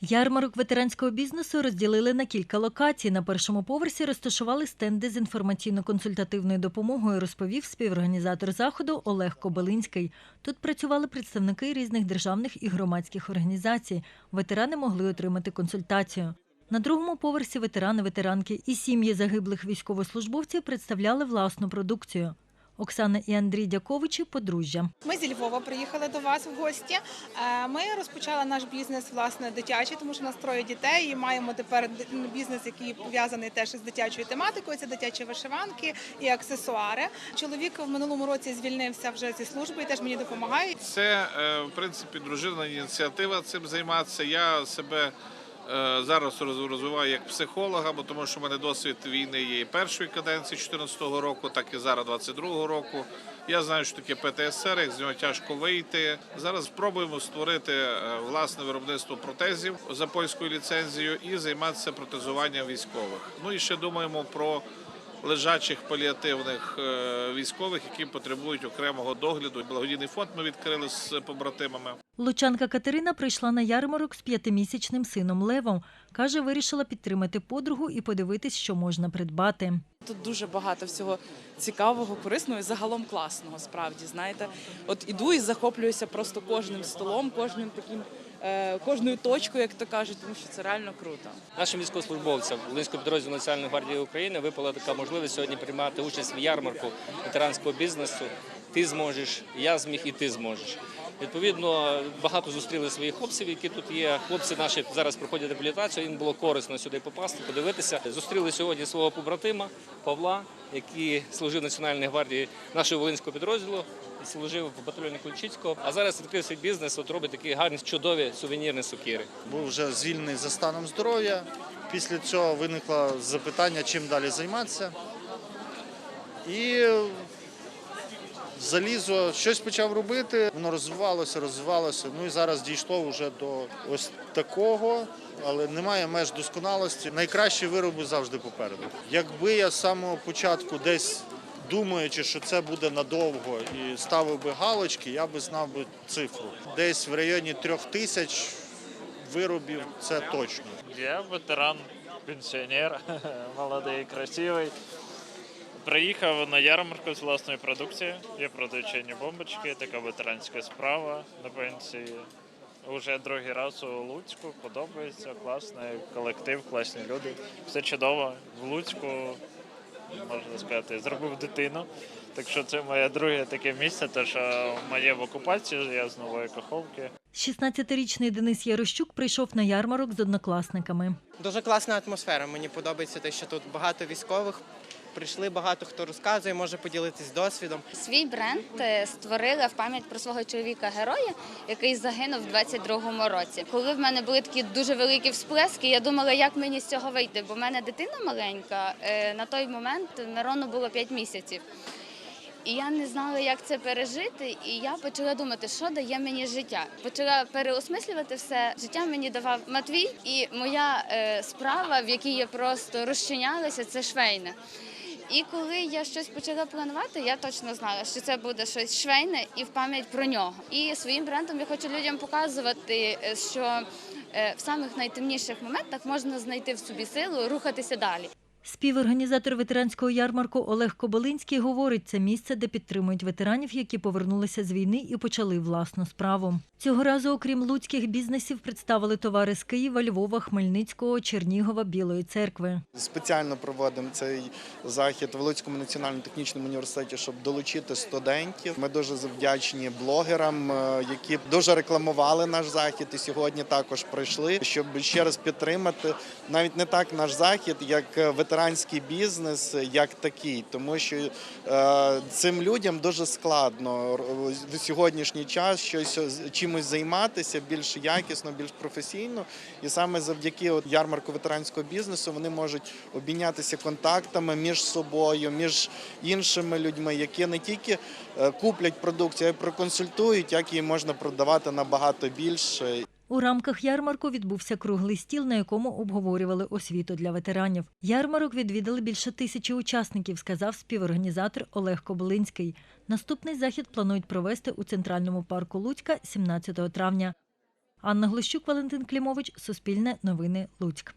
Ярмарок ветеранського бізнесу розділили на кілька локацій. На першому поверсі розташували стенди з інформаційно-консультативною допомогою, розповів співорганізатор заходу Олег Кобилинський. Тут працювали представники різних державних і громадських організацій. Ветерани могли отримати консультацію. На другому поверсі ветерани, ветеранки і сім'ї загиблих військовослужбовців представляли власну продукцію. Оксана і Андрій Дяковичі подружжя. Ми зі Львова приїхали до вас в гості. Е, Ми розпочали наш бізнес власне дитячий, тому що у нас троє дітей. І маємо тепер бізнес, який пов'язаний теж із дитячою тематикою. Це дитячі вишиванки і аксесуари. Чоловік в минулому році звільнився вже зі служби і теж мені допомагає. Це е, в принципі дружина ініціатива цим займатися. Я себе зараз роз- розвиваю як психолога, бо тому що в мене досвід війни є і першої каденції 2014 року, так і зараз 22 року. Я знаю, що таке ПТСР, як з нього тяжко вийти. Зараз спробуємо створити е, власне виробництво протезів за польською ліцензією і займатися протезуванням військових. Ну і ще думаємо про лежачих паліативних е, військових, які потребують окремого догляду. Благодійний фонд ми відкрили з побратимами. Лучанка Катерина прийшла на ярмарок з п'ятимісячним сином Левом. Каже, вирішила підтримати подругу і подивитись, що можна придбати. Тут дуже багато всього цікавого, корисного і загалом класного. Справді знаєте, от іду і захоплююся просто кожним столом, кожним таким, кожною точкою, як то кажуть, тому що це реально круто. Нашим військовослужбовцям Волинського підрозділу Національної гвардії України випала така можливість сьогодні приймати участь в ярмарку ветеранського бізнесу. Ти зможеш, я зміг, і ти зможеш. Відповідно, багато зустріли своїх хлопців, які тут є. Хлопці наші зараз проходять реабілітацію. Їм було корисно сюди попасти, подивитися. Зустріли сьогодні свого побратима Павла, який служив Національній гвардії нашого волинського підрозділу. Служив в батальйоні Ключицького, а зараз відкрив свій бізнес. От робить такі гарні чудові сувенірні сукіри. був вже звільнений за станом здоров'я. Після цього виникло запитання, чим далі займатися. І залізо щось почав робити, воно розвивалося, розвивалося. Ну і зараз дійшло вже до ось такого, але немає меж досконалості. Найкращі вироби завжди попереду. Якби я з самого початку десь. Думаючи, що це буде надовго і ставив би галочки, я би знав би цифру. Десь в районі трьох тисяч виробів це точно. Я ветеран, пенсіонер, молодий, красивий. Приїхав на ярмарку з власної продукції. Я продаю чайні бомбочки, така ветеранська справа на пенсії. Уже другий раз у Луцьку подобається, класний колектив, класні люди. Все чудово. В Луцьку, можна сказати, зробив дитину. Так що це моє друге таке місце, те, що моє в окупації, я з нової каховки. 16-річний Денис Ярощук прийшов на ярмарок з однокласниками. Дуже класна атмосфера. Мені подобається те, що тут багато військових. Прийшли багато хто розказує, може поділитись досвідом. Свій бренд е, створила в пам'ять про свого чоловіка героя, який загинув в 22-му році. Коли в мене були такі дуже великі всплески, я думала, як мені з цього вийти, бо в мене дитина маленька. е, На той момент Мирону було 5 місяців. І я не знала, як це пережити. І я почала думати, що дає мені життя. Почала переосмислювати все. Життя мені давав Матвій, і моя е, справа, в якій я просто розчинялася, це швейне. І коли я щось почала планувати, я точно знала, що це буде щось швейне і в пам'ять про нього. І своїм брендом я хочу людям показувати, е, що е, в самих найтемніших моментах можна знайти в собі силу, рухатися далі. Співорганізатор ветеранського ярмарку Олег Кобилинський говорить, це місце, де підтримують ветеранів, які повернулися з війни і почали власну справу. Цього разу, окрім луцьких бізнесів, представили товари з Києва, Львова, Хмельницького, Чернігова, Білої церкви. Спеціально проводимо цей захід в Луцькому національному технічному університеті, щоб долучити студентів. Ми дуже вдячні блогерам, е, які дуже рекламували наш захід і сьогодні також прийшли, щоб ще раз підтримати навіть не так наш захід, як е, ветеранський бізнес, е, як такий, тому що е, цим людям дуже складно в сьогоднішній час щось з- чимось займатися більш якісно, більш професійно. І саме завдяки от ярмарку ветеранського бізнесу вони можуть обмінятися контактами між собою, між іншими людьми, які не тільки е, куплять продукцію, а й проконсультують, як її можна продавати набагато більше. У рамках ярмарку відбувся круглий стіл, на якому обговорювали освіту для ветеранів. Ярмарок відвідали більше тисячі учасників, сказав співорганізатор Олег Кобилинський. Наступний захід планують провести у центральному парку Луцька 17 травня. Анна Глощук, Валентин Клімович, Суспільне новини Луцьк.